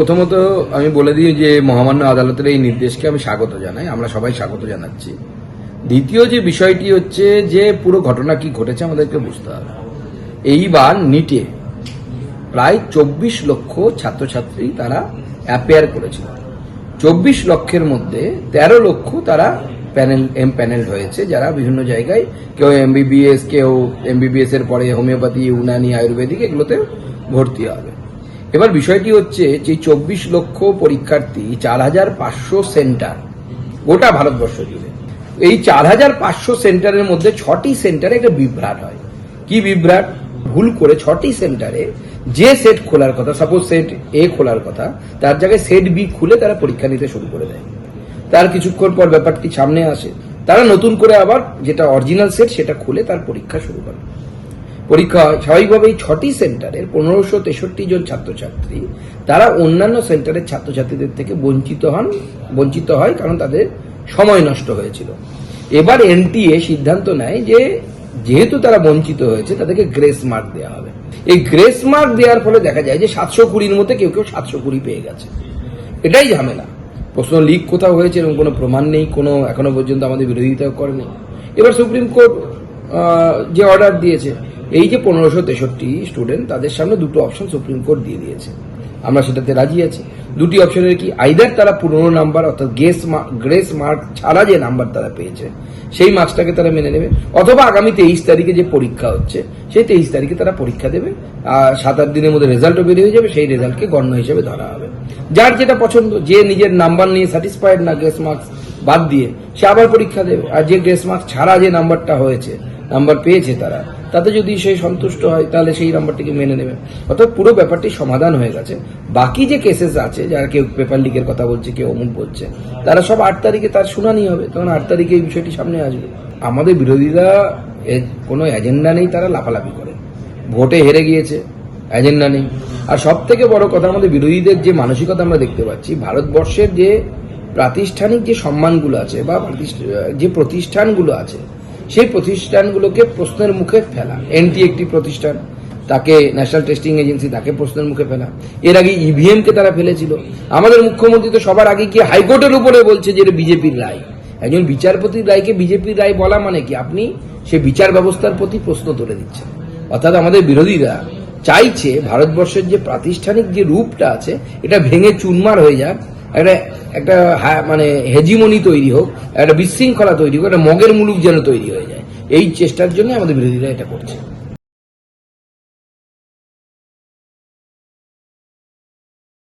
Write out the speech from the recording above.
প্রথমত আমি বলে দিই যে মহামান্য আদালতের এই নির্দেশকে আমি স্বাগত জানাই। আমরা সবাই স্বাগত জানাচ্ছি। দ্বিতীয় যে বিষয়টি হচ্ছে যে পুরো ঘটনা কি ঘটেছে আমাদেরকে বুঝতে হবে। এইবার নিটে প্রায় চব্বিশ লক্ষ ছাত্রছাত্রী তারা অ্যাপেয়ার করেছিল। চব্বিশ লক্ষের মধ্যে তেরো লক্ষ তারা প্যানেল এম প্যানেল হয়েছে। যারা বিভিন্ন জায়গায় কেউ এমবিবিএস কেউ এমবিবিএস এর পরে হোমিওপ্যাথি ইউনানি আয়ুর্বেদিক এগুলোতে ভর্তি হবে। এবার বিষয়টি হচ্ছে যে চব্বিশ লক্ষ পরীক্ষার্থী চার হাজার পাঁচশো সেন্টার গোটা ভারতবর্ষ জুড়ে। এই চার হাজার পাঁচশো সেন্টারের মধ্যে ছটি সেন্টারে একটা বিভ্রাট হয়। কি বিভ্রাট? ভুল করে ছটি সেন্টারে যে সেট খোলার কথা সাপোজ সেট এ খোলার কথা, তার জায়গায় সেট বি খুলে তারা পরীক্ষা নিতে শুরু করে দেয়। তার কিছুক্ষণ পর ব্যাপারটি সামনে আসে। তারা নতুন করে আবার যেটা অরিজিনাল সেট সেটা খুলে তার পরীক্ষা শুরু করে। পরীক্ষা হয় স্বাভাবিকভাবেই ছটি সেন্টারের পনেরোশো তেষট্টি জন ছাত্রছাত্রী, তারা অন্যান্য সেন্টারের ছাত্রছাত্রীদের থেকে বঞ্চিত হন, বঞ্চিত হয় কারণ তাদের সময় নষ্ট হয়েছিল। এবার এনটিএ সিদ্ধান্ত নেয় যে, যেহেতু তারা বঞ্চিত হয়েছে, তাদেরকে গ্রেস মার্ক দেওয়া হবে। এই গ্রেস মার্ক দেওয়ার ফলে দেখা যায় যে, সাতশো কুড়ির মধ্যে কেউ কেউ সাতশো কুড়ি পেয়ে গেছে। এটাই ঝামেলা। প্রশ্ন লিক কোথাও হয়েছে এবং কোনো প্রমাণ নেই, কোনো এখনও পর্যন্ত আমাদের বিরোধিতা করেনি। এবার সুপ্রিম কোর্ট যে অর্ডার দিয়েছে এই যে পনেরোশো তেষট্টি স্টুডেন্ট তাদের সামনে দুটো অপশন সুপ্রিম কোর্ট দিয়ে দিয়েছে। আমরা সেটাতে রাজি আছি। দুটি অপশনের কি? আইদার তারা পুরনো নাম্বার অর্থাৎ গেস গ্রেস মার্ক ছাড়া যে নাম্বার তারা পেয়েছে, সেই মার্কসটাকে তারা মেনে নেবে। অথবা আগামী তেইশ তারিখে যে পরীক্ষা হচ্ছে, সেই তেইশ তারিখে তারা পরীক্ষা দেবে। আর সাত আট দিনের মধ্যে রেজাল্টও বেরিয়ে যাবে, সেই রেজাল্টকে গণ্য হিসেবে ধরা হবে। যার যেটা পছন্দ, যে নিজের নাম্বার নিয়ে স্যাটিসফাইড না গ্রেস মার্কস বাদ দিয়ে, সে আবার পরীক্ষা দেবে। আর যে গ্রেস মার্কস ছাড়া যে নাম্বারটা হয়েছে নাম্বার পেয়েছে তারা। তাতে যদি সে সন্তুষ্ট হয়, তাহলে সেই নাম্বারটিকে মেনে নেবে। অর্থাৎ পুরো ব্যাপারটি সমাধান হয়ে গেছে। বাকি যে কেসেস আছে, যারা কেউ পেপার লিকের কথা বলছে, কেউ অমুক বলছে, তারা সব আট তারিখে তার শুনানি হবে। তখন আট তারিখে এই বিষয়টি সামনে আসবে। আমাদের বিরোধীরা কোনো এজেন্ডা নেই, তারা লাফালাফি করে। ভোটে হেরে গিয়েছে এজেন্ডা নেই। আর সব থেকে বড় কথা, আমাদের বিরোধীদের যে মানসিকতা আমরা দেখতে পাচ্ছি, ভারতবর্ষের যে প্রাতিষ্ঠানিক যে সম্মানগুলো আছে বা যে প্রতিষ্ঠানগুলো আছে সেই প্রতিষ্ঠানগুলোকে প্রশ্নের মুখে ফেলা। এনটি একটি প্রতিষ্ঠান। তাকে ন্যাশনাল টেস্টিং এজেন্সি তাকে প্রশ্নের মুখে ফেলা। এর আগে ইভিএম কে তারা ফেলেছিল। আমাদের মুখ্যমন্ত্রী তো সবার আগে কি হাইকোর্টের উপরে বলছে যে এটা বিজেপির রায়। একজন বিচারপতির রায়কে বিজেপির রায় বলা মানে কি? আপনি সে বিচার ব্যবস্থার প্রতি প্রশ্ন তুলে দিচ্ছেন। অর্থাৎ আমাদের বিরোধীরা চাইছে ভারতবর্ষের যে প্রাতিষ্ঠানিক যে রূপটা আছে, এটা ভেঙে চুরমার হয়ে যাক। একটা একটা মানে হেজিমনি তৈরি হোক, একটা বিশৃঙ্খলা তৈরি হোক, একটা মগের মুলুক যেন তৈরি হয়ে যায়। এই চেষ্টার জন্য আমাদের বিরোধীরা এটা করছে।